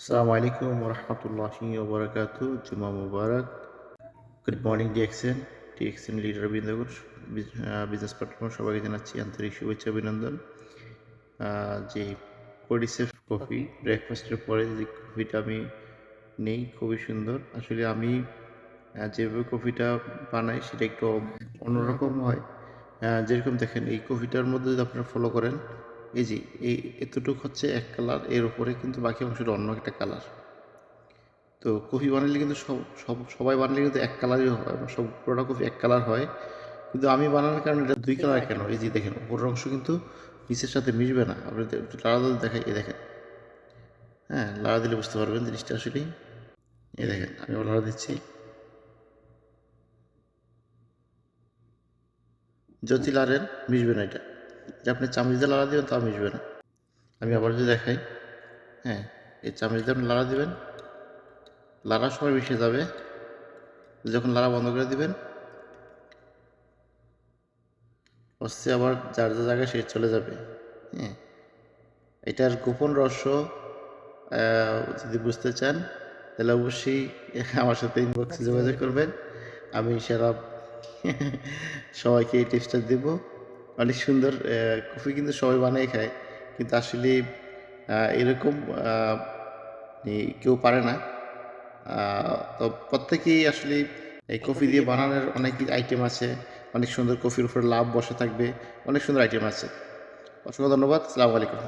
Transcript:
Assalamu alaikum warahmatullahi wabarakatuh. জুমা মুবারক। Good morning DXN DXN leader বৃন্দগর business partner সবাইকে জানাচ্ছি আন্তরিক শুভেচ্ছা, অভিনন্দন। যে কডিসেফ কফি ব্রেকফাস্টের পরে যে কফিটা আমি নেই, খুবই সুন্দর। আসলে আমি যেভাবে কফিটা বানাই, সেটা একটু অন্যরকম হয়। যেরকম দেখেন, এই কফিটার মধ্যে যদি আপনারা ফলো করেন এই যে, এই এতটুকু হচ্ছে এক কালারের উপরে কিন্তু বাকি অংশটা অন্য একটা কালার তো কফি বানালে কিন্তু সব সব, সবাই বানালে কিন্তু এক কালারই হয় সব পুরোটা কফি এক কালার হয়। কিন্তু আমি বানানোর কারণে এটা দুই কালার কেন? এই যে দেখেন, উপরের অংশ কিন্তু নিচের সাথে মিশবে না। আপনি একটু লাড়া দিলে দেখাই, এই দেখেন। হ্যাঁ লাড়া দিলে বুঝতে পারবেন জিনিসটা আসলে এ দেখেন, আমি লাড়া দিচ্ছি। যদি লাড়েন, মিশবে না এটা। যে আপনি চামচ দিয়ে লাড়া দিবেন তাও মিশবে না। আমি আবার যদি দেখাই হ্যাঁ এই চামচ দিয়ে আপনি লাড়া দিবেন, লাড়ার সময় মিশে যাবে। যখন লাড়া বন্ধ করে দিবেন হচ্ছে আবার যার যার জায়গায় সে চলে যাবে হ্যাঁ। এটার গোপন রহস্য যদি বুঝতে চান, তাহলে অবশ্যই আমার সাথে ইনবক্সে যোগাযোগ করবেন। আমি সেরা সবাইকে এই টিপসটা দেব। অনেক সুন্দর কফি কিন্তু সবাই বানিয়ে খায়। কিন্তু আসলে এরকম কেউ পারে না। তো প্রত্যেকেই আসলে এই কফি দিয়ে বানানোর অনেক আইটেম আছে। অনেক সুন্দর কফির উপরে লাভ বসে থাকবে। অনেক সুন্দর আইটেম আছে। অসংখ্য ধন্যবাদ। সালামু আলাইকুম